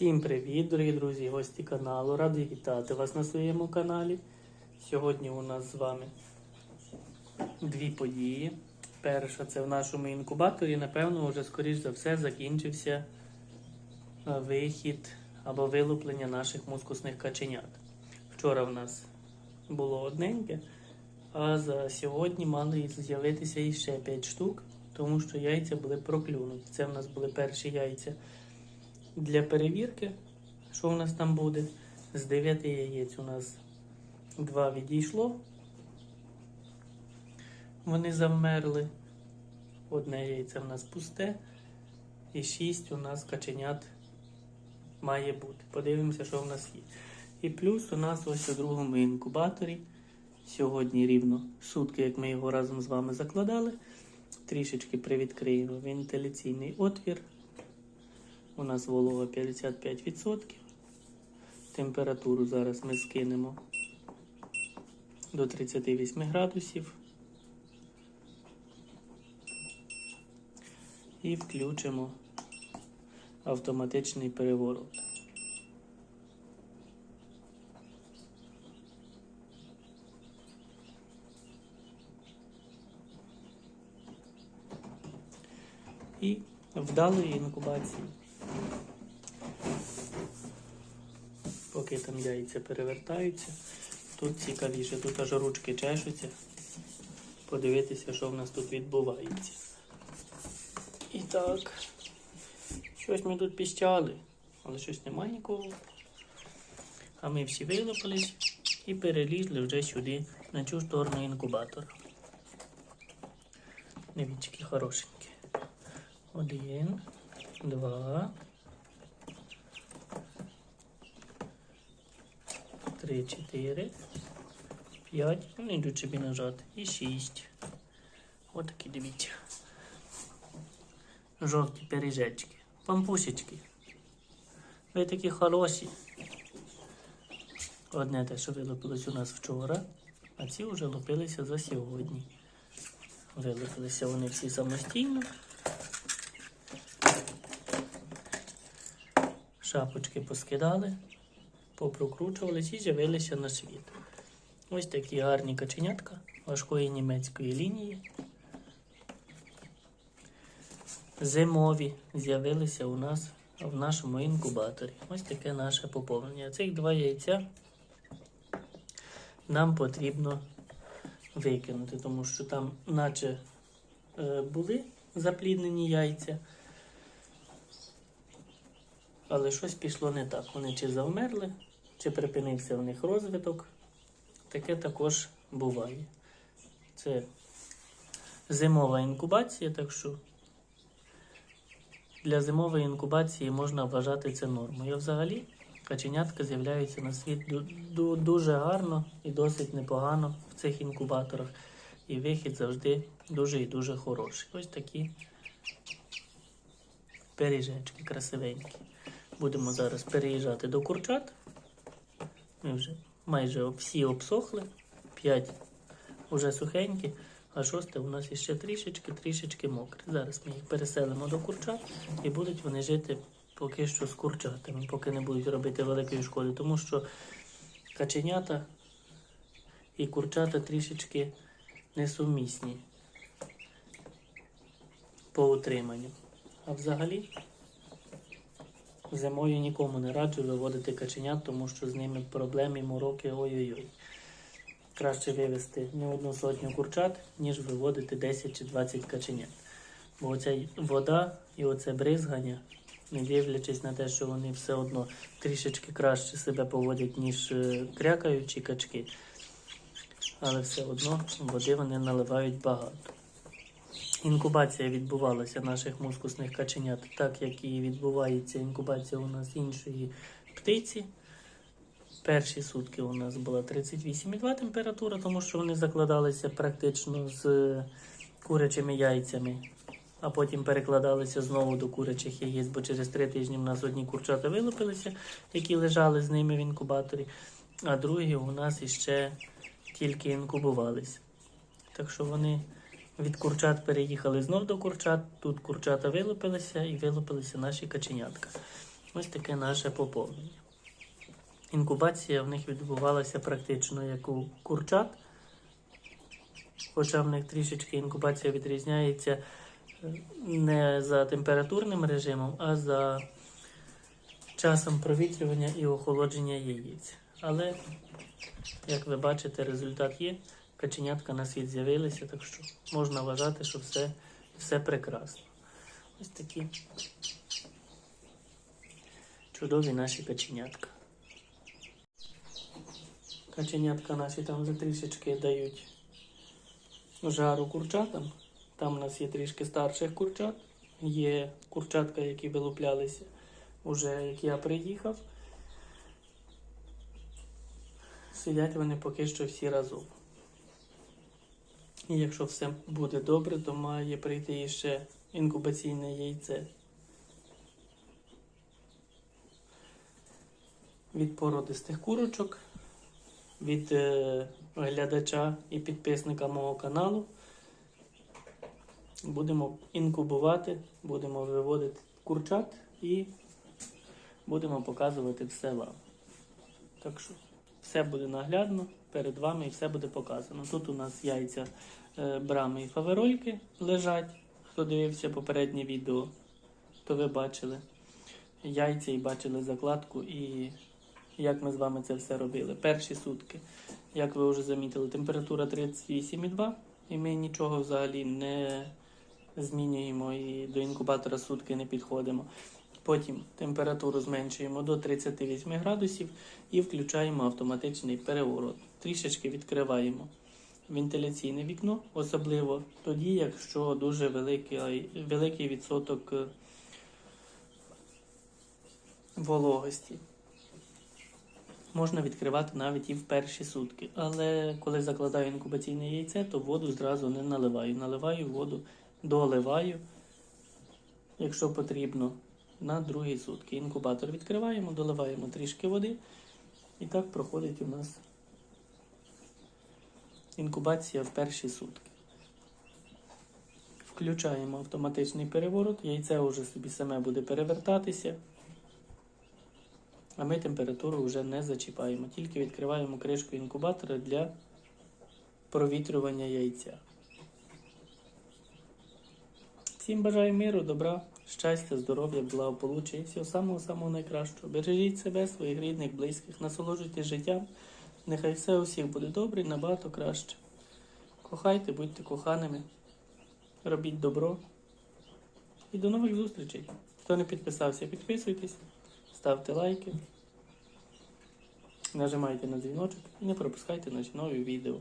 Всім привіт, дорогі друзі, гості каналу. Радий вітати вас на своєму каналі. Сьогодні у нас з вами дві події. Перша це в нашому інкубаторі. Напевно, вже скоріш за все закінчився е, вихід або вилуплення наших мускусних каченят. Вчора в нас було одненьке, а за сьогодні мали з'явитися іще 5 штук, тому що яйця були проклюнуті. Це в нас були перші яйця для перевірки, що у нас там буде. З 9 яєць у нас 2 відійшло. Вони завмерли. Одне яйце в нас пусте. І 6 у нас каченят має бути. Подивимося, що в нас є. І плюс у нас ось у другому інкубаторі. Сьогодні рівно сутки, як ми його разом з вами закладали. Трішечки привідкриємо вентиляційний отвір. У нас волога 55%. Температуру зараз ми скинемо до 38 градусів. І включимо автоматичний переворот. І вдалої інкубації. Поки там яйця перевертаються, тут цікавіше, тут аж ручки чешуться. Подивитися, що в нас тут відбувається. І так, щось ми тут піщали, але щось немає нікого. А ми всі вилопались і перелізли вже сюди, на цю сторону інкубатора. Дивіться, хорошенькі. Один, два. Три, чотири, п'ять, ну не йдуть собі нажати. І шість. Отакі дивіться. Жовті пиріжечки. Пампусечки. Ви такі хороші. Одне те, що вилупилось у нас вчора, а ці вже лупилися за сьогодні. Вилупилися вони всі самостійно. Шапочки поскидали попрокручувались і з'явилися на світ. Ось такі гарні каченятка важкої німецької лінії. Зимові з'явилися у нас в нашому інкубаторі. Ось таке наше поповнення. Цих два яйця нам потрібно викинути, тому що там, наче е, були запліднені яйця. Але щось пішло не так. Вони чи завмерли, чи припинився в них розвиток. Таке також буває. Це зимова інкубація, так що для зимової інкубації можна вважати це нормою. Взагалі, каченятка з'являються на світ ду- ду- дуже гарно і досить непогано в цих інкубаторах. І вихід завжди дуже і дуже хороший. Ось такі пиріжечки красивенькі. Будемо зараз переїжджати до курчат. Вже майже всі обсохли. П'ять вже сухенькі, а шосте у нас іще трішечки, трішечки мокре. Зараз ми їх переселимо до курчат і будуть вони жити поки що з курчатами, поки не будуть робити великої шкоди. Тому що каченята і курчата трішечки несумісні по утриманню. А взагалі. Зимою нікому не раджу виводити каченят, тому що з ними проблеми, мороки, ой-ой-ой. Краще вивезти не одну сотню курчат, ніж виводити 10 чи 20 каченят. Бо оця вода і оце бризгання, не дивлячись на те, що вони все одно трішечки краще себе поводять, ніж е, крякаючі качки. Але все одно води вони наливають багато. Інкубація відбувалася наших мускусних каченят, так як і відбувається інкубація у нас іншої птиці. Перші сутки у нас була 38,2 температура, тому що вони закладалися практично з курячими яйцями, а потім перекладалися знову до курячих яєць, бо через три тижні в нас одні курчата вилупилися, які лежали з ними в інкубаторі, а другі у нас іще тільки інкубувалися. Так що вони від курчат переїхали знов до курчат. Тут курчата вилупилися і вилупилися наші каченятка. Ось таке наше поповнення. Інкубація в них відбувалася практично як у курчат, хоча в них трішечки інкубація відрізняється е, не за температурним режимом, а за часом провітрювання і охолодження яєць. Але, як ви бачите, результат є. Каченятка на світ з'явилися, так що можна вважати, що все, все прекрасно. Ось такі чудові наші каченятка. Каченятка наші там вже трішечки дають жару курчатам. Там у нас є трішки старших курчат. Є курчатка, які вилуплялися уже як я приїхав. Сидять вони поки що всі разом. І якщо все буде добре, то має прийти ще інкубаційне яйце. Від породистих курочок, від е, глядача і підписника мого каналу. Будемо інкубувати, будемо виводити курчат і будемо показувати все вам. Так що все буде наглядно перед вами і все буде показано. Тут у нас яйця е, брами і фаверольки лежать. Хто дивився попереднє відео, то ви бачили яйця і бачили закладку і як ми з вами це все робили. Перші сутки, як ви вже замітили, температура 38,2 і ми нічого взагалі не змінюємо і до інкубатора сутки не підходимо. Потім температуру зменшуємо до 38 градусів і включаємо автоматичний переворот. Трішечки відкриваємо вентиляційне вікно, особливо тоді, якщо дуже великий, великий відсоток е, вологості. Можна відкривати навіть і в перші сутки. Але коли закладаю інкубаційне яйце, то воду зразу не наливаю. Наливаю воду, доливаю, якщо потрібно, на другі сутки. Інкубатор відкриваємо, доливаємо трішки води. І так проходить у нас інкубація в перші сутки. Включаємо автоматичний переворот, яйце вже собі саме буде перевертатися. А ми температуру вже не зачіпаємо, тільки відкриваємо кришку інкубатора для провітрювання яйця. Всім бажаю миру, добра, щастя, здоров'я, благополуччя і всього самого-самого найкращого. Бережіть себе, своїх рідних, близьких, насолоджуйтесь життям. Нехай все у всіх буде добре і набагато краще. Кохайте, будьте коханими, робіть добро. І до нових зустрічей. Хто не підписався, підписуйтесь, ставте лайки, нажимайте на дзвіночок і не пропускайте наші нові відео.